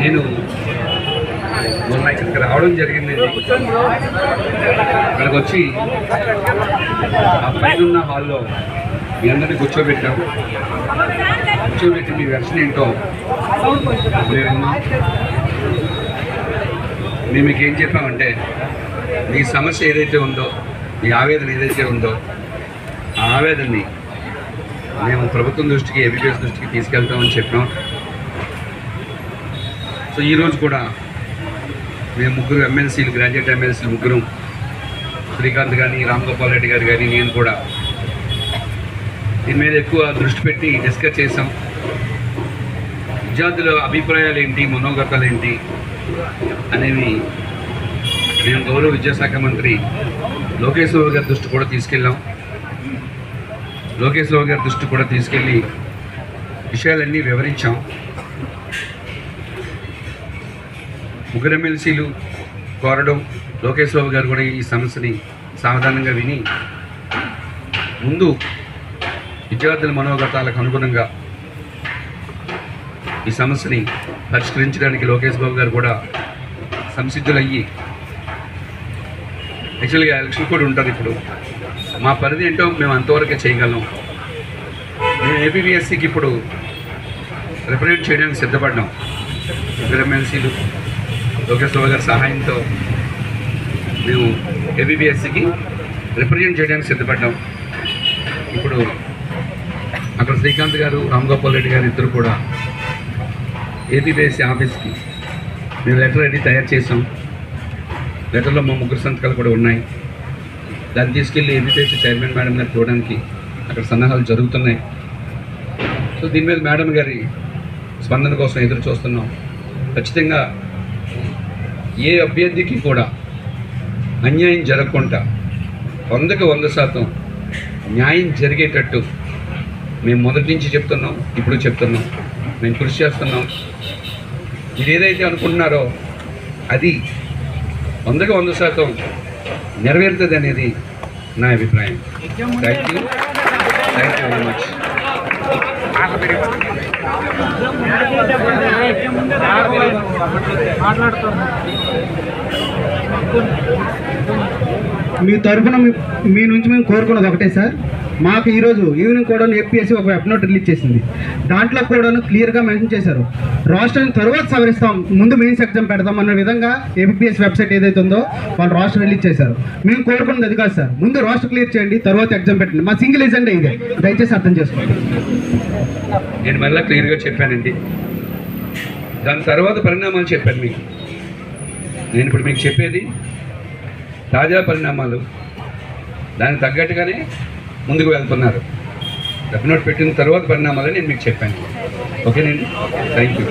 నేను మొన్న ఇక్కడికి రావడం జరిగింది. ఇక్కడికి వచ్చి ఆ పైన ఉన్న హాల్లో మీ అందరినీ కూర్చోబెట్టాం. కూర్చోబెట్టి మీ వెర్షన్ ఏంటో లేదమ్మా మేము మీకు ఏం చెప్పామంటే మీ సమస్య ఏదైతే ఉందో మీ ఆవేదన ఏదైతే ఉందో ఆ ఆవేదనని మేము ప్రభుత్వం దృష్టికి ఏబిపిఎస్ దృష్టికి తీసుకెళ్తామని చెప్పాం. సో ఈరోజు కూడా మేము ముగ్గురు ఎమ్మెల్సీలు గ్రాడ్యుయేట్ ఎమ్మెల్సీలు ముగ్గురం శ్రీకాంత్ కానీ రామ్ గోపాల్ రెడ్డి గారు కానీ నేను కూడా దీని మీద ఎక్కువ దృష్టి పెట్టి డిస్కస్ చేసాం విద్యార్థుల అభిప్రాయాలు ఏంటి మనోగతాలు ఏంటి అనేవి మేము గౌరవ విద్యాశాఖ మంత్రి లోకేష్ బాబు గారి దృష్టి కూడా తీసుకెళ్ళాం. లోకేష్ బాబు గారి దృష్టి కూడా తీసుకెళ్ళి విషయాలన్నీ వివరించాం. ముగ్గురు ఎమ్మెల్సీలు కోరడం లోకేష్ బాబు గారు కూడా ఈ సమస్యని సావధానంగా విని ముందు విద్యార్థుల మనోగతాలకు అనుగుణంగా ఈ సమస్యని పరిష్కరించడానికి లోకేష్ బాబు గారు కూడా సంసిద్ధులయ్యి యాక్చువల్గా ఎలక్షన్ కూడా ఉంటుంది ఇప్పుడు. మా పరిధి ఏంటో మేము అంతవరకే చేయగలం. మేము ఏపీబీఎస్సీకి ఇప్పుడు రిప్రజెంట్ చేయడానికి సిద్ధపడ్డాం. ఎమ్మెల్సీలు లోకేశ్వర గారి సహాయంతో మేము ఏబీబీఎస్సికి రిప్రజెంట్ చేయడానికి సిద్ధపడ్డాం. ఇప్పుడు అక్కడ శ్రీకాంత్ గారు రామ్ గోపాల్ రెడ్డి గారు ఇద్దరు కూడా ఏబీబీఎస్సీ ఆఫీస్కి మేము లెటర్ రెడీ తయారు చేసాం లెటర్లో మా ముగ్గురు సంతకాలు కూడా ఉన్నాయి. దాన్ని తీసుకెళ్ళి ఏబీపీఎస్సీ చైర్మన్ మేడం గారు చూడడానికి అక్కడ సన్నాహాలు జరుగుతున్నాయి. సో దీని మీద మేడం గారి స్పందన కోసం ఎదురు చూస్తున్నాం. ఖచ్చితంగా ఏ అభ్యర్థికి కూడా అన్యాయం జరగకుండా వందకి వంద శాతం న్యాయం జరిగేటట్టు మేము మొదటి నుంచి చెప్తున్నాం ఇప్పుడు చెప్తున్నాం మేము కృషి చేస్తున్నాం. మీరు ఏదైతే అనుకుంటున్నారో అది వందకి వంద శాతం నెరవేరుతుంది అనేది నా అభిప్రాయం. Thank you thank you very much మీ తరఫున మీ- మీ నుంచి మేము కోరుకున్నది ఒకటే సార్. మాకు ఈరోజు ఈవినింగ్ కూడా ఏపీఎస్సీ ఒక వెబ్ నోట్ రిలీజ్ చేసింది. దాంట్లో కూడా క్లియర్గా మెన్షన్ చేశారు. రాష్ట్రాన్ని తర్వాత సవరిస్తాం ముందు మెయిన్స్ ఎగ్జామ్ పెడతాం అన్న విధంగా ఎంపీఎస్ వెబ్సైట్ ఏదైతే ఉందో వాళ్ళు రాష్ట్రం రిలీజ్ చేశారు. మేము కోరుకున్నది అది కాదు సార్. ముందు రాష్ట్ర క్లియర్ చేయండి తర్వాత ఎగ్జామ్ పెట్టండి. మా సింగిల్ ఎజెండా ఇదే. దయచేసి అర్థం చేసుకోండి. నేను మళ్ళీ క్లియర్గా చెప్పానండి. దాని తర్వాత పరిణామాలు చెప్పాను మీకు. నేను ఇప్పుడు మీకు చెప్పేది తాజా పరిణామాలు. దానికి తగ్గట్టుగానే ముందుకు వెళ్తున్నారు. డెఫినెట్ పెట్టిన తర్వాత పరిణామాలని నేను మీకు చెప్పాను. ఓకేనండి? Thank you